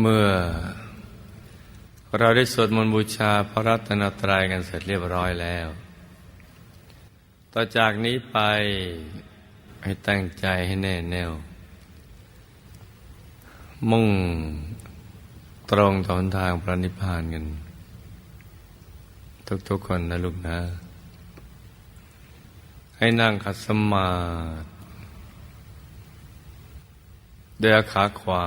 เมื่อ เราได้สวดมนต์บูชาพระรัตนตรัยกันเสร็จเรียบร้อยแล้ว ต่อจากนี้ไปให้ตั้งใจให้แน่แน่ว มุ่งตรงต่อหนทางพระนิพพานกัน ทุกๆคนนะลูกนะ ให้นั่งขัดสมาธิเดือขาขวา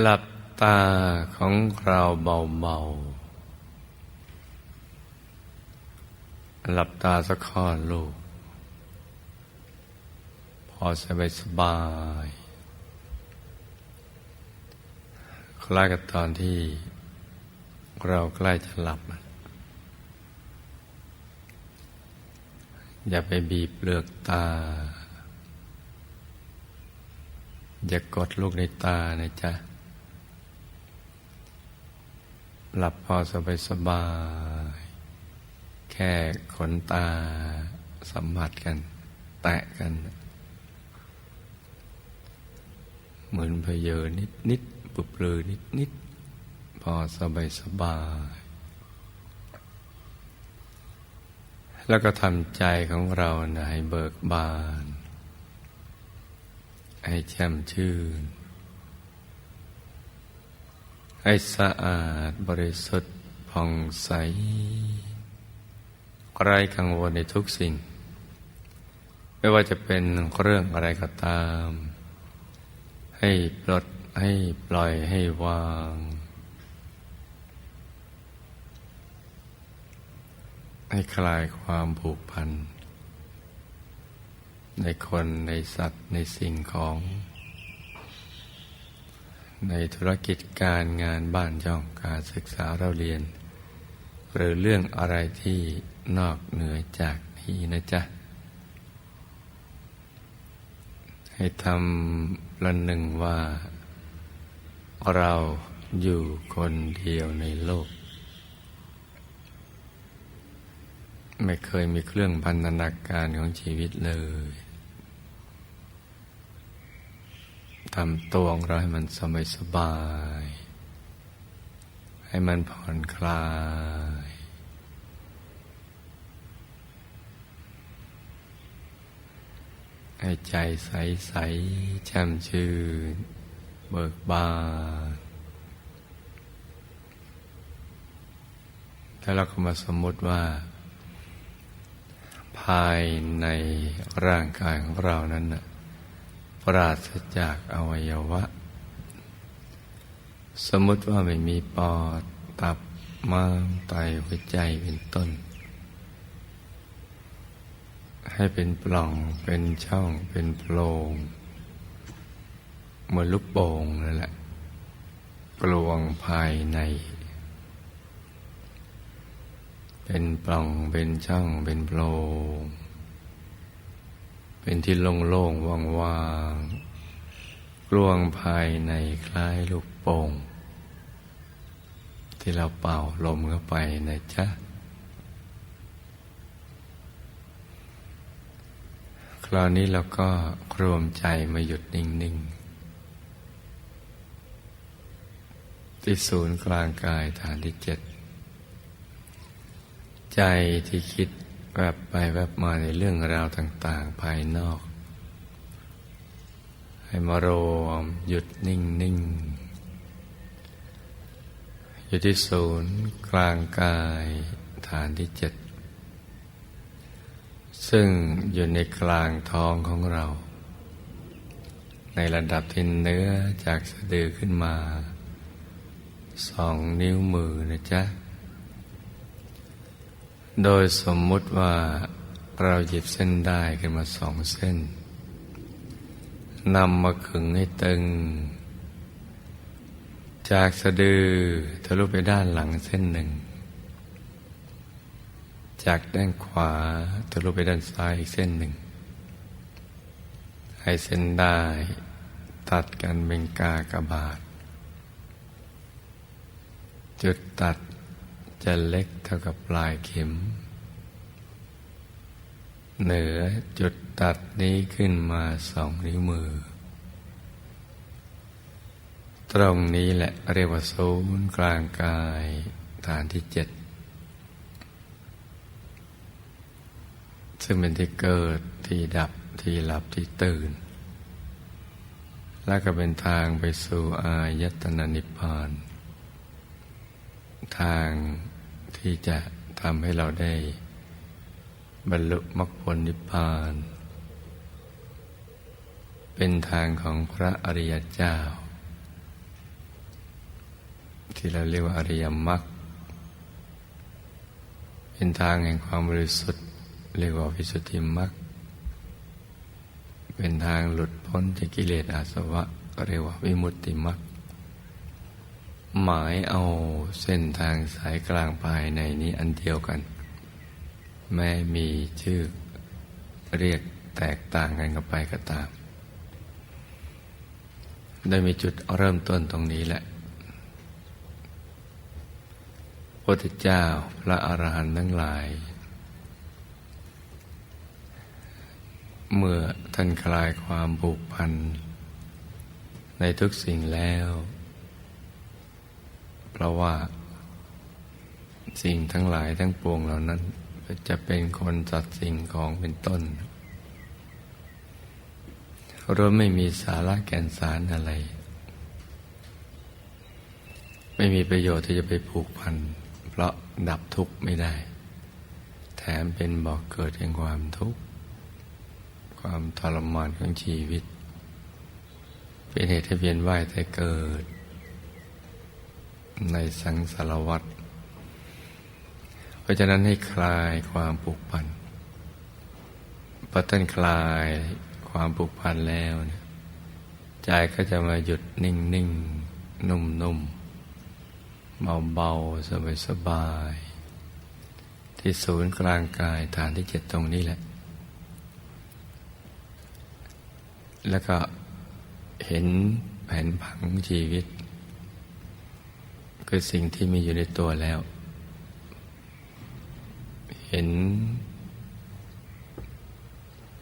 หลับตาของเราเบาๆ หลับตาสักข้อลูก พอสบายสบายคล้ายกับตอนที่เราใกล้จะหลับ อย่าไปบีบเปลือกตา อย่ากดลูกในตานะจ๊ะ หลับพอสบายสบาย แค่ขนตาสัมผัสกัน แตะกัน เหมือนเพเยอนิดนิดปุบเปลือนิดนิดพอสบายสบาย แล้วก็ทำใจของเรานะให้เบิกบาน ให้แช่มชื่น ให้สะอาดบริสุทธิ์ผ่องใสไร้กังวลในทุกสิ่ง ไม่ว่าจะเป็นเรื่องอะไรก็ตาม ให้ปลดให้ปล่อยให้วาง ให้คลายความผูกพัน ในคนในสัตว์ในสิ่งของ ในธุรกิจการงานบ้านช่องการศึกษาเราเรียน หรือเรื่องอะไรที่นอกเหนือจากนี้นะจ๊ะ ให้ทำประหนึ่งว่า เราอยู่คนเดียวในโลก ไม่เคยมีเครื่องพันธนาการของชีวิตเลย ทำตัวของเราให้มันสบายสบาย ให้มันผ่อนคลาย ให้ใจใสใสแช่มชื่น เบิกบานแล้วเราก็มาสมมติว่า ภายในร่างกายของเรานั้นนะ ปราศจากอวัยวะ สมมติว่าไม่มีปอด ตับม้ามไตหัวใจเป็นต้น ให้เป็นปล่องเป็นช่องเป็นโพรงเหมือนลูกโป่งนั่นแหละกลวงภายใน เป็นปล่องเป็นช่องเป็นโพรง เป็นที่โล่งๆว่างๆกลวงภายในคล้ายลูกโป่ง ที่เราเป่าลมเข้าไปนะจ๊ะ คราวนี้เราก็รวมใจมาหยุดนิ่ง ๆ ที่ศูนย์กลางกายฐานที่เจ็ด ใจที่คิด แวบไปแวบมาในเรื่องราวต่าง ๆ ภายนอก ให้มารวมหยุดนิ่งนิ่งอยู่ที่ศูนย์กลางกายฐานที่เจ็ด ซึ่งอยู่ในกลางท้องของเรา ในระดับที่เนื้อจากสะดือขึ้นมาสองนิ้วมือนะจ๊ะ โดยสมมุติว่าเราหยิบเส้นได้ขึ้นมาสองเส้นนำมาขึงให้ตึงจจากสะดือทะลุไปด้านหลังเส้นหนึ่ง จากด้านขวาทะลุไปด้านซ้ายอีกเส้นหนึ่ง ให้เส้นได้ตัดกันเป็นกากบาท จุดตัด จะเล็กเท่ากับปลายเข็ม เหนือจุดตัดนี้ขึ้นมาสองนิ้วมือ ตรงนี้แหละเรียกว่าศูนย์กลางกายฐานที่เจ็ดซึ่งเป็นที่เกิดที่ดับที่หลับที่ตื่น และก็เป็นทางไปสู่อายตนะนิพพาน ทาง ที่จะทำให้เราได้บรรลุมรรคผลนิพพาน เป็นทางของพระอริยเจ้า ที่เราเรียกว่าอริยมรรคเป็นทางแห่งความบริสุทธิ์เรียกว่าวิสุทธิมรรคเป็นทางหลุดพ้นจากกิเลสอาสวะก็เรียกว่าวิมุตติมรรค หมายเอาเส้นทางสายกลางภายในนี้อันเดียวกันแม้มีชื่อเรียกแตกต่างกันกันไปก็ตาม ได้มีจุดเริ่มต้นตรงนี้แหละพระเจ้าพระอรหันต์ทั้งหลาย เมื่อท่านคลายความผูกพัน ในทุกสิ่งแล้ว เพราะว่า สิ่งทั้งหลายทั้งปวงเหล่านั้น จะเป็นคนจัดสิ่งของเป็นต้นรวมไม่มีสาระแก่นสารอะไร ไม่มีประโยชน์ที่จะไปผูกพัน เพราะดับทุกข์ไม่ได้ แถมเป็นบอกเกิดแห่งความทุกข์ ความทรมานของชีวิต เป็นเหตุให้เวียนว่ายแต่เกิด ในสังสารวัฏเพราะฉะนั้นให้คลายความผูกพันพอท่านคลายความผูกพันแล้วเนี่ยใจก็จะมาหยุดนิ่งนิ่งนุ่มนุ่มเบาเบาสบายสบาย ที่ศูนย์กลางกายฐานที่เจ็ดตรงนี้แหละ แล้วก็เห็นแผนผังชีวิต คือสิ่งที่มีอยู่ในตัวแล้ว เห็น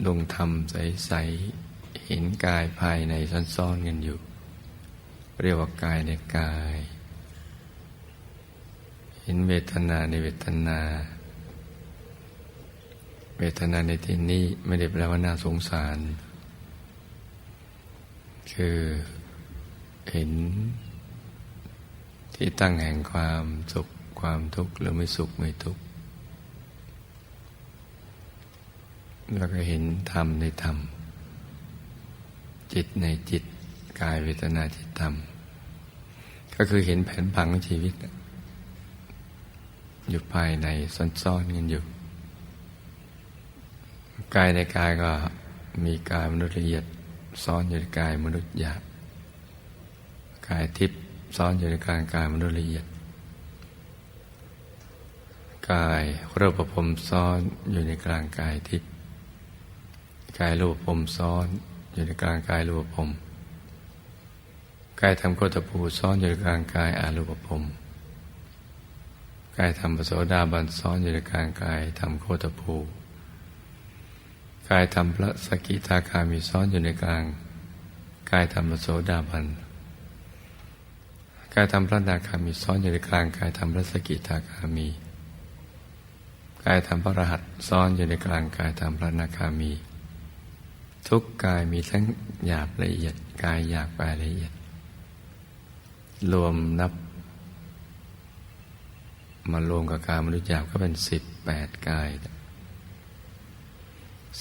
ดวงธรรมใส ๆ เห็นกายภายในซ่อนๆกันอยู่ เรียกว่ากายในกาย เห็นเวทนาในเวทนา เวทนาในที่นี้ไม่ได้แปลว่าน่าสงสาร คือเห็น ที่ตั้งแห่งความสุขความทุกข์หรือไม่สุขไม่ทุกข์แล้วก็เห็นธรรมในธรรม จิตในจิตกายเวทนาจิตธรรม ก็คือเห็นแผนผังของชีวิต อยู่ภายในซ่อนๆกันอยู่ กายในกายก็มีกายมนุษย์ละเอียด ซ้อนอยู่ในกายมนุษย์หยาบกายทิพย์ ซ้อนอยู่ในกลางกายมนุษย์ละเอียด กายรูปภพซ้อนอยู่ในกลางกายทิพย์กายรูปภพซ้อนอยู่ในกลางกายรูปภพกายทำโคตภูซ้อนอยู่ในกลางกายอารูปภพกายทำปโสดาบันซ้อนอยู่ในกลางกายทำโคตภูกายทำพระสกิทาคามีซ้อนอยู่ในกลางกายทำปโสดาบัน กายทำพระนาคามีซ้อนอยู่ในกลางกายทำพระสกิทาคามี กายทำพระรหัสซ้อนอยู่ในกลางกายทำพระนาคามี ทุกกายมีทั้งหยาบละเอียดกายหยาบกายละเอียด รวมนับ มารวมกับกายมนุษย์หยาบก็เป็นสิบแปดกาย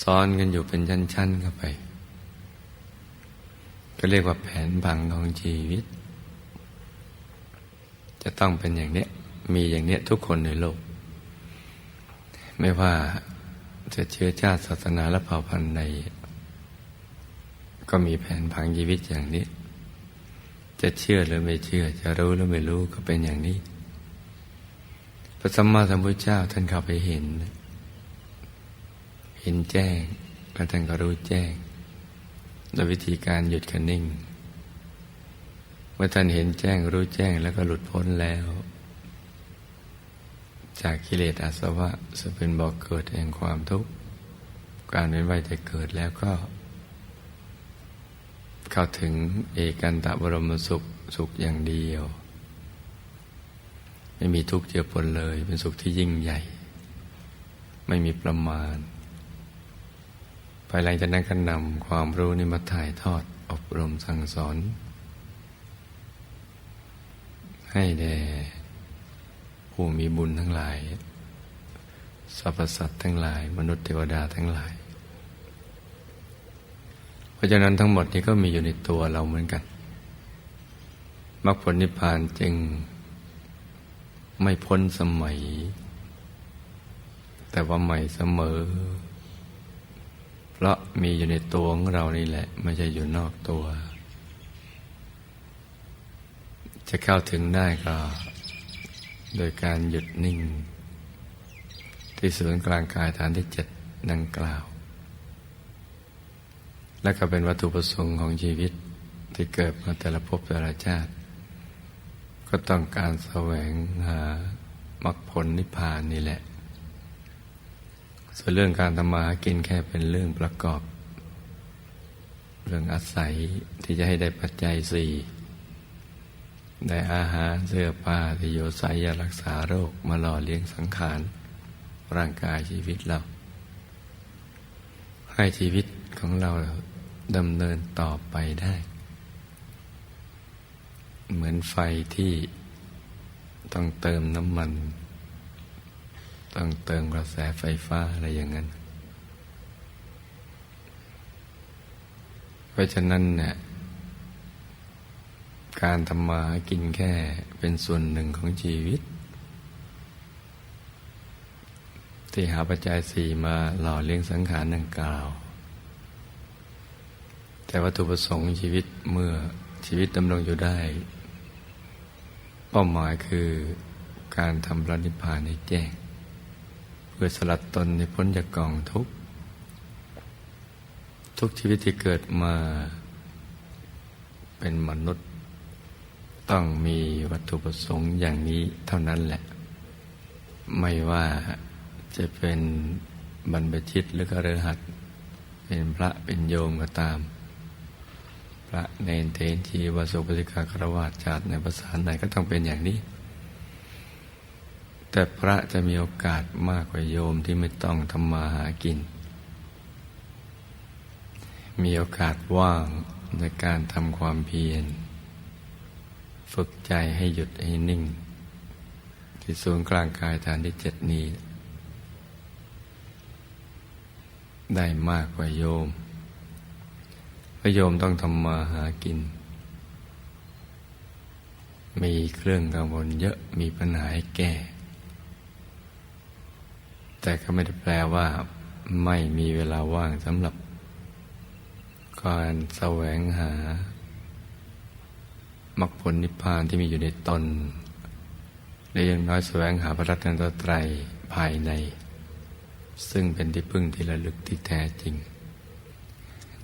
ซ้อนกันอยู่เป็นชั้นๆเข้าไป ก็เรียกว่าแผนผังของชีวิต จะต้องเป็นอย่างนี้มีอย่างนี้ทุกคนในโลก ไม่ว่าจะเชื้อชาติศาสนาและเผ่าพันธุ์ใดก็มีแผนผังชีวิตอย่างนี้ จะเชื่อหรือไม่เชื่อ จะรู้หรือไม่รู้ก็เป็นอย่างนี้ พระสัมมาสัมพุทธเจ้าท่านเข้าไปเห็น เห็นแจ้งแล้วท่านก็รู้แจ้งโดยวิธีการหยุดคันนิ่ง มื่อท่านเห็นแจ้งรู้แจ้งแล้วก็หลุดพ้นแล้ว จากกิเลสอาสวะซึ่งเป็นบอกเกิดแห่งความทุกข์การเวียนว่ายแต่เกิดแล้วก็ เข้าถึงเอกันตะบรมสุขสุขอย่างเดียว ไม่มีทุกข์เจือปนเลย เป็นสุขที่ยิ่งใหญ่ ไม่มีประมาณภายหลังจากนั้นก็นำความรู้นี้มาถ่ายทอดอบรมสั่งสอน ให้แด่ผู้มีบุญทั้งหลายสรรพสัตว์ทั้งหลาย มนุษย์เทวดาทั้งหลาย เพราะฉะนั้นทั้งหมดนี้ก็มีอยู่ในตัวเราเหมือนกันมรรคผลนิพพานจึงไม่พ้นสมัย แต่ว่าใหม่เสมอ เพราะมีอยู่ในตัวของเรานี่แหละ ไม่ใช่อยู่นอกตัว จะเข้าถึงได้ก็ โดยการหยุดนิ่ง ที่ศูนย์กลางกายฐานที่เจ็ดดังกล่าว และก็เป็นวัตถุประสงค์ของชีวิตที่เกิดมาแต่ละภพแต่ละชาติ ก็ต้องการแสวงหามรรคผลนิพพานนี่แหละ ส่วนเรื่องการทำมาหากินแค่เป็นเรื่องประกอบ เรื่องอาศัยที่จะให้ได้ปัจจัยสี่ ได้อาหารเสื้อผ้าที่อยู่ใส่ยารักษาโรคมาหล่อเลี้ยงสังขารร่างกายชีวิตเรา ให้ชีวิตของเราดำเนินต่อไปได้ เหมือนไฟที่ต้องเติมน้ำมัน ต้องเติมกระแสไฟฟ้าอะไรอย่างนั้น เพราะฉะนั้นเนี่ย การทำมากินแค่เป็นส่วนหนึ่งของชีวิต ที่หาปัจจัยสี่มาหล่อเลี้ยงสังขารดังกล่าว แต่วัตถุประสงค์ชีวิตเมื่อชีวิตดำรงอยู่ได้ เป้าหมายคือการทำพระนิพพานในแจ้ง เพื่อสลัดตนในพ้นจากกองทุกข์ ทุกชีวิตที่เกิดมาเป็นมนุษย์ ต้องมีวัตถุประสงค์อย่างนี้เท่านั้นแหละ ไม่ว่าจะเป็นบรรพชิตหรือกระหัตเป็นพระเป็นโยมก็ตาม พระเนนเทนชีวสุปฏิกาครวาจาดในภาษาไหนก็ต้องเป็นอย่างนี้ แต่พระจะมีโอกาสมากกว่าโยมที่ไม่ต้องทำมาหากิน มีโอกาสว่างในการทำความเพียร ฝึกใจให้หยุดให้นิ่ง ที่ศูนย์กลางกายฐานที่เจ็ดนี้ ได้มากกว่าโยมพระโยมต้องทำมาหากิน มีเครื่องกังวลเยอะมีปัญหาให้แก้ แต่ก็ไม่ได้แปลว่า ไม่มีเวลาว่างสำหรับการแสวงหา มรรคผลนิพพานที่มีอยู่ในตนและยังน้อยแสวงหาพระรัตนตรัยภายใน ซึ่งเป็นที่พึ่งที่ระลึกที่แท้จริง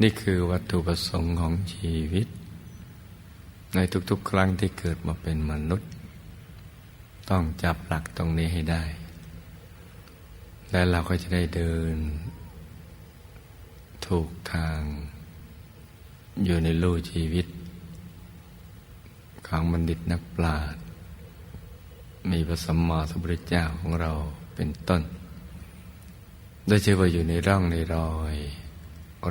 นี่คือวัตถุประสงค์ของชีวิต ในทุกๆ ครั้งที่เกิดมาเป็นมนุษย์ ต้องจับหลักตรงนี้ให้ได้ และเราก็จะได้เดิน ถูกทาง อยู่ในลู่ชีวิต ของบัณฑิตนักปราชญ์มีพระสัมมาสัมพุทธเจ้าของเราเป็นต้นโดยเชื่อว่าอยู่ในร่องในรอย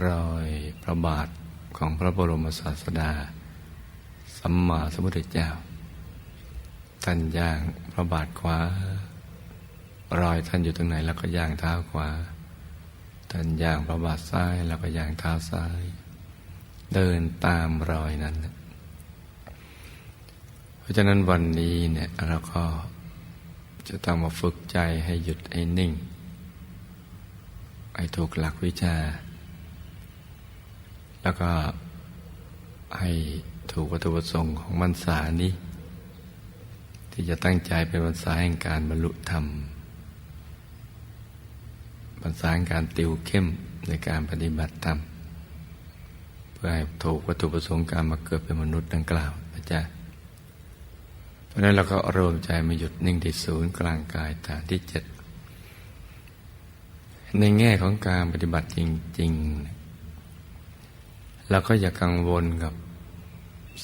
รอยพระบาทของพระบรมศาสดา สัมมาสัมพุทธเจ้าท่านย่างพระบาทขวา รอยท่านอยู่ตรงไหนแล้วก็ย่างเท้าขวา ท่านย่างพระบาทซ้ายแล้วก็ย่างเท้าซ้าย เดินตามรอยนั้น เพราะฉะนั้นวันนี้เนี่ยเราก็จะต้องมาฝึกใจให้หยุดให้นิ่ง ให้ถูกหลักวิชา แล้วก็ให้ถูกวัตถุประสงค์ของมันษานี้ ที่จะตั้งใจเป็นมันษาแห่งการบรรลุธรรมมันษาแห่งการติวเข้มในการปฏิบัติธรรม เพื่อให้ถูกวัตถุประสงค์การมาเกิดเป็นมนุษย์ดังกล่าวนะจ๊ะ ราะนั้นเราก็รวมใจมาหยุดนิ่งที่ศูนย์กลางกายฐานที่เจ็ดในแง่ของการปฏิบัติจริงๆเราก็อย่ากังวลกับ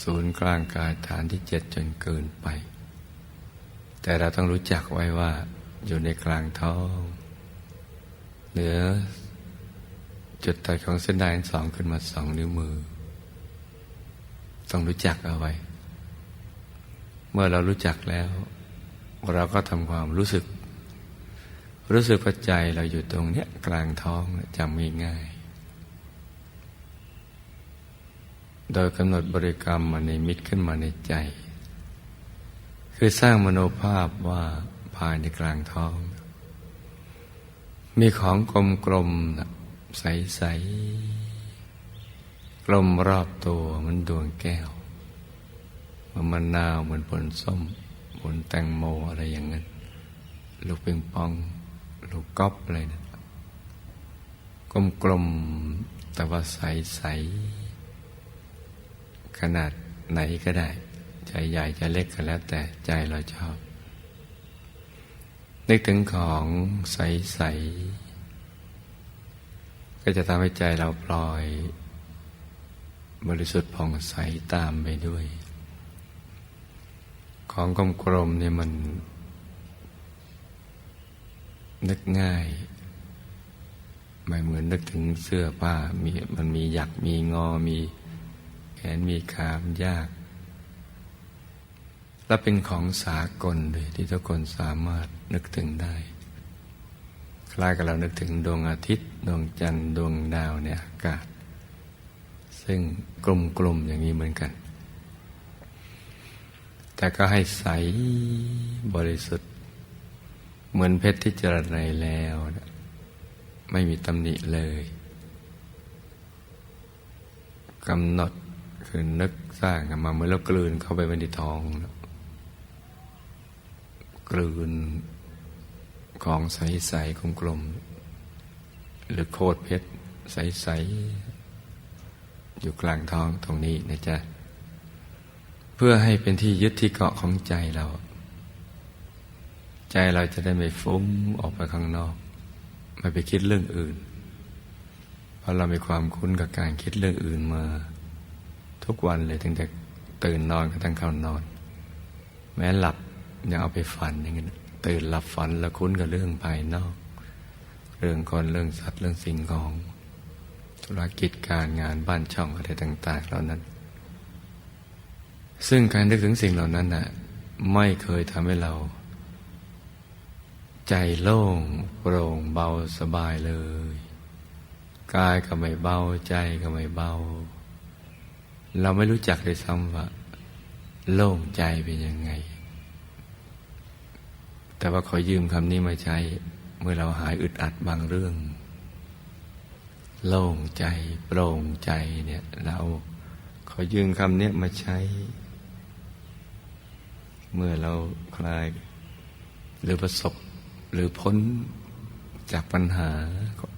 ศูนย์กลางกายฐานที่เจ็ดจนเกินไป แต่เราต้องรู้จักไว้ว่าอยู่ในกลางท้อง เหนือจุดตัดของเส้นด้ายสองขึ้นมาสองนิ้วมือ ต้องรู้จักเอาไว้ เมื่อเรารู้จักแล้ว เราก็ทำความรู้สึก รู้สึกว่าใจเราอยู่ตรงเนี้ยกลางท้องจำง่ายๆโดยกำหนดบริกรรมมาในมิตรขึ้นมาในใจ คือสร้างมโนภาพว่าภายในกลางท้อง มีของกลมๆใสๆกลมรอบตัวมันดวงแก้ว นมะนาวเหมือนผลส้มผลแตงโมอะไรอย่างนั้น ลูกปิงปอง ลูกก๊อปอะไรนะกลมๆแต่ว่าใสๆขนาดไหนก็ได้ ใจใหญ่จะเล็กก็แล้วแต่ใจเราชอบ นึกถึงของใสๆก็จะทำให้ใจเราปล่อย บริสุทธิ์ผ่องใสตามไปด้วย ของกลมๆเนี่ยมัน นึกง่าย ไม่เหมือนนึกถึงเสื้อผ้ามีมันมีหยักมีงอมีแขนมีขามนยาก และเป็นของสากลเลยที่ทุกคนสามารถนึกถึงได้ คล้ายกับเรานึกถึงดวงอาทิตย์ ดวงจันทร์ดวงดาวในอากาศ ซึ่งกลมๆอย่างนี้เหมือนกัน แต่ก็ให้ใสบริสุทธิ์ เหมือนเพชรที่เจริญในแล้วนะไม่มีตำหนิเลยกำหนดคือนึกสร้างมาเมื่อเรากลืนเข้าไปในทองนะกลืนของใสๆกลมๆหรือโคตรเพชรใสๆอยู่กลางท้องตรงนี้นะจ๊ะ พื่อให้เป็นที่ยึดที่เกาะของใจเรา ใจเราจะได้ไม่ฟุ้งออกไปข้างนอก ไม่ไปคิดเรื่องอื่น เพราะเรามีความคุ้นกับการคิดเรื่องอื่นมา ทุกวันเลยตั้งแต่ตื่นนอนกระทั่งเข้านอน แม้หลับยังเอาไปฝันอย่างนี้ตื่นหลับฝันแล้วคุ้นกับเรื่องภายนอก เรื่องคนเรื่องสัตว์เรื่องสิ่งของ ธุรกิจการงานบ้านช่องอะไรต่าง ๆ เหล่านั้น ซึ่งการนึกถึงสิ่งเหล่านั้นน่ะ ไม่เคยทำให้เรา ใจโล่งโปร่งเบาสบายเลย กายก็ไม่เบาใจก็ไม่เบา เราไม่รู้จักเลยซ้ำว่า โล่งใจเป็นยังไง แต่ว่าขอยืมคำนี้มาใช้เมื่อเราหายอึดอัดบางเรื่อง โล่งใจ โปร่งใจเนี่ยเราขอยืมคำนี้มาใช้ เมื่อเราคลายหรือประสบหรือพ้นจากปัญหา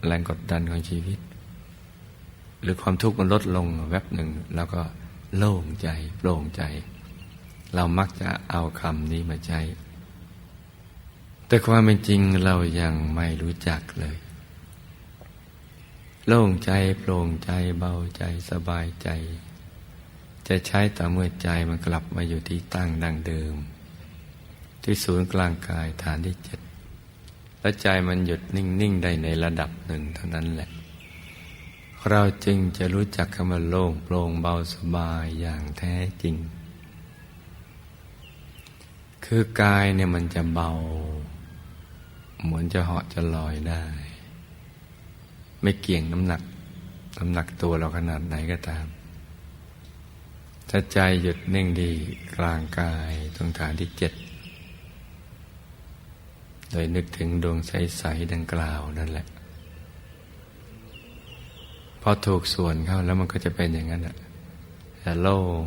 แรงกดดันของชีวิต หรือความทุกข์มันลดลงแวบหนึ่งแล้วก็โล่งใจโปร่งใจ เรามักจะเอาคำนี้มาใช้ แต่ความเป็นจริงเรายังไม่รู้จักเลย โล่งใจโปร่งใจเบาใจสบายใจ จะใช้ต่อเมื่อใจมันกลับมาอยู่ที่ตั้งดังเดิม ที่ศูนย์กลางกายฐานที่เจ็ดและใจมันหยุดนิ่ง ๆ ได้ในระดับหนึ่งเท่านั้นแหละ เราจึงจะรู้จักคำว่าโล่งโปร่งเบาสบายอย่างแท้จริง คือกายเนี่ยมันจะเบา เหมือนจะเหาะจะลอยได้ ไม่เกี่ยงน้ำหนักน้ำหนักตัวเราขนาดไหนก็ตาม ถ้าใจหยุดนิ่งดีกลางกายตรงฐานที่เจ็ดโดยนึกถึงดวงใสๆดังกล่าวนั่นแหละ พอถูกส่วนเข้าแล้วมันก็จะเป็นอย่างนั้นแหละโล่ง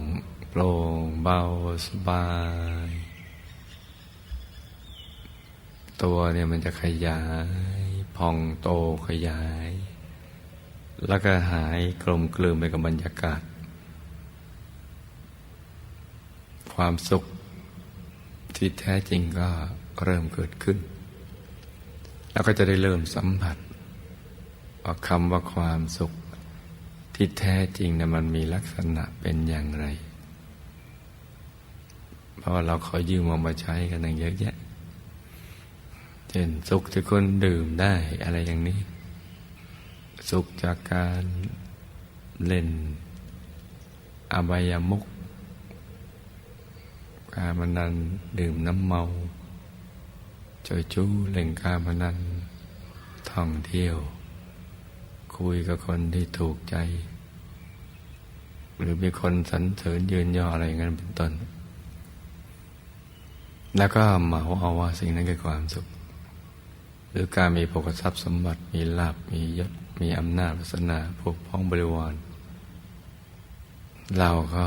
โปร่งเบาสบาย ตัวเนี่ยมันจะขยายพองโตขยาย แล้วก็หายกลมกลืนไปกับบรรยากาศ ความสุข ที่แท้จริงก็เริ่มเกิดขึ้น แล้วก็จะได้เริ่มสัมผัสว่าคำว่าความสุข ที่แท้จริงนะมันมีลักษณะเป็นอย่างไร เพราะว่าเราขอยืมเอามาใช้กันอย่างเยอะแยะเช่นสุขที่คนดื่มได้อะไรอย่างนี้ สุขจากการเล่นอบายามุก การพนันดื่มน้ำเมาจอยจู้เล่นการพนันท่องเที่ยว คุยกับคนที่ถูกใจ หรือมีคนสรรเสริญยืนย่ออะไรอย่างนั้นเป็นต้น แล้วก็เหมาเอาว่าสิ่งนั้นคือความสุข หรือการมีโภคทรัพย์สมบัติมีลาบมียศมีอำนาจวาสนาพวกพ้องบริวาร เราก็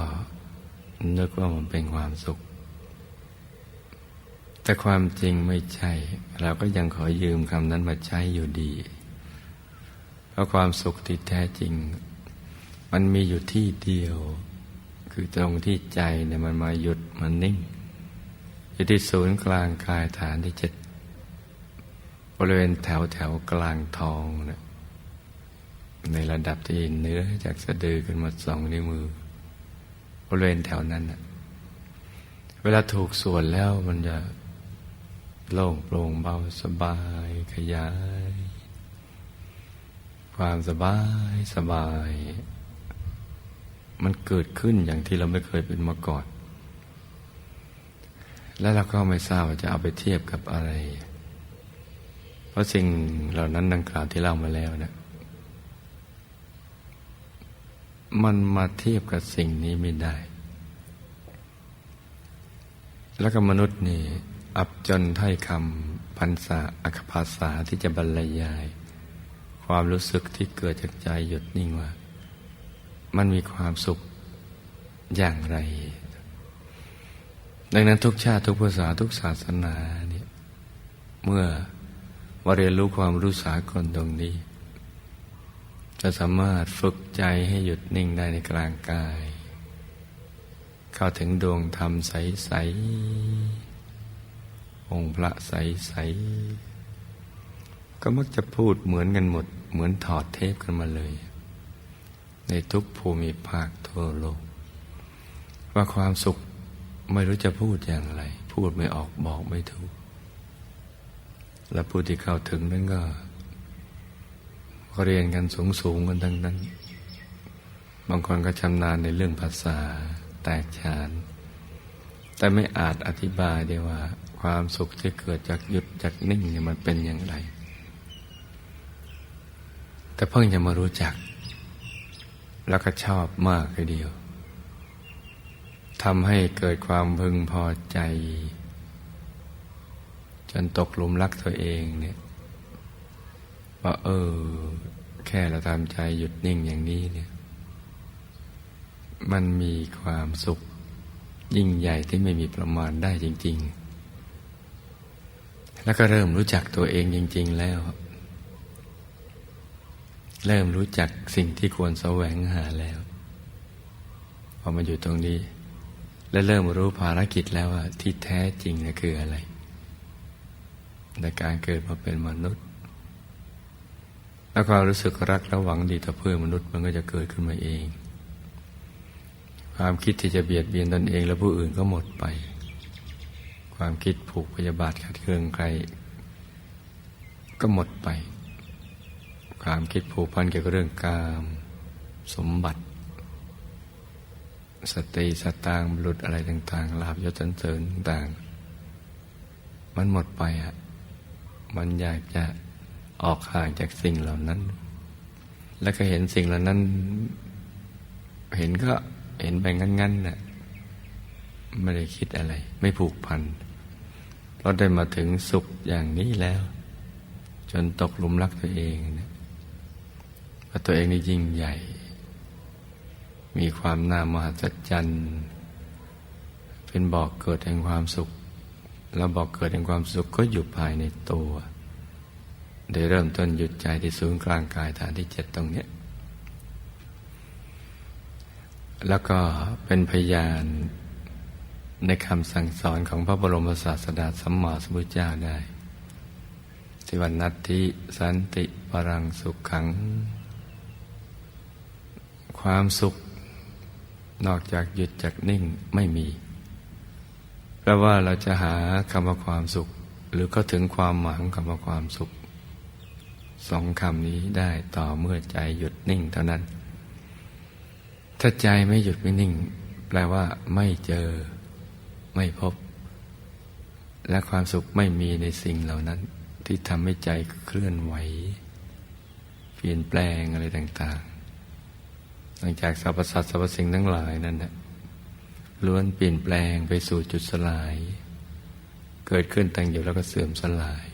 นึกว่ามันเป็นความสุข แต่ความจริงไม่ใช่ เราก็ยังขอยืมคำนั้นมาใช้อยู่ดี เพราะความสุขที่แท้จริง มันมีอยู่ที่เดียว คือตรงที่ใจเนี่ยมันมาหยุดมันนิ่ง อยู่ที่ศูนย์กลางกายฐานที่เจ็ดบริเวณแถวแถวกลางทองนะในระดับที่เนื้อจากสะดือขึ้นมาสองนิ้วมือบริเวณแถวนั้นนะเวลาถูกส่วนแล้วมันจะ โล่งโปร่งเบาสบายขยาย ความสบายสบาย มันเกิดขึ้นอย่างที่เราไม่เคยเป็นมาก่อน แล้วเราก็ไม่ทราบว่าจะเอาไปเทียบกับอะไร เพราะสิ่งเหล่านั้นดังกล่าวที่เล่ามาแล้วเนะี่ยมันมาเทียบกับสิ่งนี้ไม่ได้ แล้วก็มนุษย์นี่ อับจนถ้อยคำพันษาอัคภาษาที่จะบรรยาย ความรู้สึกที่เกิดจากใจหยุดนิ่งว่า มันมีความสุขอย่างไร ดังนั้นทุกชาติทุกภาษาทุกศาสนาเนี่ยเมื่อมาเรียนรู้ความรู้สากลตรงนี้ จะสามารถฝึกใจให้หยุดนิ่งได้ในกลางกาย เข้าถึงดวงธรรมใส ๆ องค์พระใสๆก็มักจะพูดเหมือนกันหมด เหมือนถอดเทปกันมาเลย ในทุกภูมิภาคทั่วโลก ว่าความสุขไม่รู้จะพูดอย่างไร พูดไม่ออกบอกไม่ถูก และผู้ที่เข้าถึงนั้นก็เรียนกันสูงสูงกันทั้งนั้น บางคนก็ชำนาญในเรื่องภาษาแตกฉาน แต่ไม่อาจอธิบายได้ว่า ความสุขที่เกิดจากหยุดจากนิ่งเนี่ยมันเป็นอย่างไร แต่เพิ่งจะมารู้จัก แล้วก็ชอบมากเลยเดียวทำให้เกิดความพึงพอใจ จนตกหลุมรักตัวเองเนี่ยว่าเออ แค่เราทำใจหยุดนิ่งอย่างนี้เนี่ย มันมีความสุขยิ่งใหญ่ที่ไม่มีประมาณได้จริง ๆ แล้วก็เริ่มรู้จักตัวเองจริง ๆ แล้ว เริ่มรู้จักสิ่งที่ควรแสวงหาแล้วพอมาอยู่ตรงนี้ และเริ่มรู้ภารกิจแล้วว่าที่แท้จริงนะคืออะไร ในการเกิดมาเป็นมนุษย์ แล้วความรู้สึกรักและหวังดีต่อเพื่อนมนุษย์มันก็จะเกิดขึ้นมาเอง ความคิดที่จะเบียดเบียนตนเองและผู้อื่นก็หมดไป ความคิดผูกพยาบาทขัดเคืองใคร ก็หมดไป ความคิดผูกพันเกี่ยวกับเรื่องกาม สมบัติ สติสตางบุรุษอะไรต่าง ๆ ลาบยศสันเสริญต่าง มันหมดไปอะมันอยากจะออกห่างจากสิ่งเหล่านั้น แล้วก็เห็นสิ่งเหล่านั้น เห็นก็เห็นไปงั้นๆน่ะไม่ได้คิดอะไร ไม่ผูกพัน เราได้มาถึงสุขอย่างนี้แล้ว จนตกหลุมรักตัวเองนะว่าตัวเองนี่ยิ่งใหญ่ มีความน่ามหัศจรรย์เป็นบอกเกิดแห่งความสุข แล้วบอกเกิดแห่งความสุขก็อยู่ภายในตัวได้เริ่มต้นหยุดใจที่ศูนย์กลางกายฐานที่เจ็ดตรงนี้ แล้วก็เป็นพยาน ในคำสั่งสอนของพระบรมศาสดาสัมมาสัมพุทธเจ้าได้ที่วันนัตติสันติปรังสุขขัง ความสุข นอกจากหยุดจากนิ่งไม่มีแปลว่าเราจะหาคำว่าความสุข หรือก็ถึงความหมายของคำว่าความสุขสองคำนี้ได้ต่อเมื่อใจหยุดนิ่งเท่านั้น ถ้าใจไม่หยุดไม่นิ่ง แปลว่าไม่เจอ ไม่พบ และความสุขไม่มีในสิ่งเหล่านั้น ที่ทำให้ใจเคลื่อนไหว เปลี่ยนแปลงอะไรต่าง ๆ หลังจากสรรพสัตว์สรรพสิ่งทั้งหลายนั้นนะล้วนเปลี่ยนแปลงไปสู่จุดสลาย เกิดขึ้นตั้งอยู่แล้วก็เสื่อมสลาย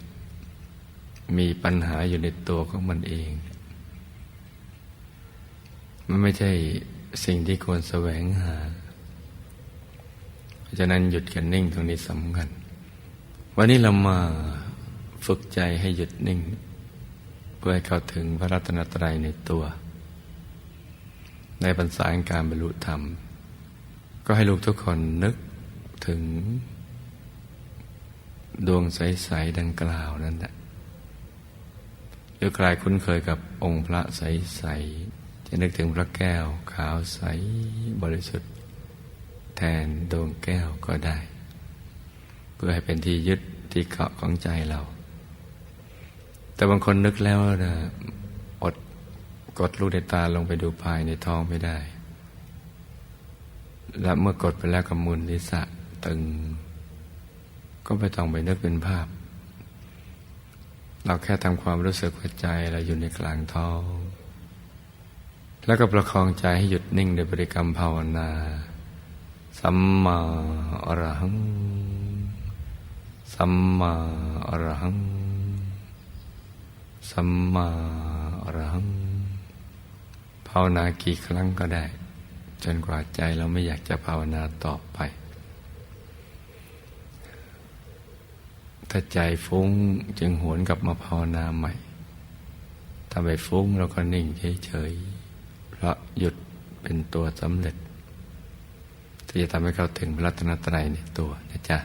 มีปัญหาอยู่ในตัวของมันเอง มันไม่ใช่สิ่งที่ควรแสวงหา ราะฉะนั้นหยุดกันนิ่งตรงนี้สำคัญ วันนี้เรามาฝึกใจให้หยุดนิ่ง เพื่อให้เข้าถึงพระรัตนตรัยในตัว ในปัญษาการบรรลุธรรม ก็ให้ลูกทุกคนนึกถึง ดวงใส ๆ ดังกล่าวนั่นแหละหรือกลายคุ้นเคยกับองค์พระใส ๆ จะนึกถึงพระแก้วขาวใสบริสุทธิ์ แทนดวงแก้วก็ได้ เพื่อให้เป็นที่ยึดที่เกาะของใจเรา แต่บางคนนึกแล้วนะอดกดลูกในตาลงไปดูภายในท้องไม่ได้ และเมื่อกดไปแล้วก็มุนทิศะตึง ก็ไม่ต้องไปนึกเป็นภาพ เราแค่ทำความรู้สึกว่าใจเราอยู่ในกลางท้องแล้วก็ประคองใจให้หยุดนิ่งในบริกรรมภาวนา สัมมาอรหัง สัมมาอรหัง สัมมาอรหัง ภาวนากี่ครั้งก็ได้ จนกว่าใจเราไม่อยากจะภาวนาต่อไป ถ้าใจฟุ้งจึงหวนกลับมาภาวนาใหม่ ถ้าไปฟุ้งเราก็นิ่งเฉยๆ เพราะหยุดเป็นตัวสำเร็จ ที่จะทำให้เขาถึงพระรัตนตรัยในตัวนะจ๊ะ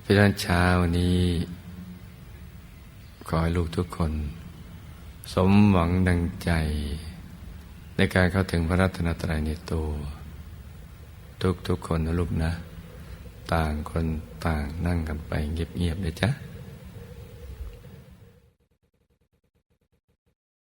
เพราะฉะนั้นเช้านี้ ขอให้ลูกทุกคน สมหวังดังใจ ในการเข้าถึงพระรัตนตรัยในตัว ทุกๆคนนะลูกนะ ต่างคนต่างนั่งกันไปเงียบๆเลยจ้ะ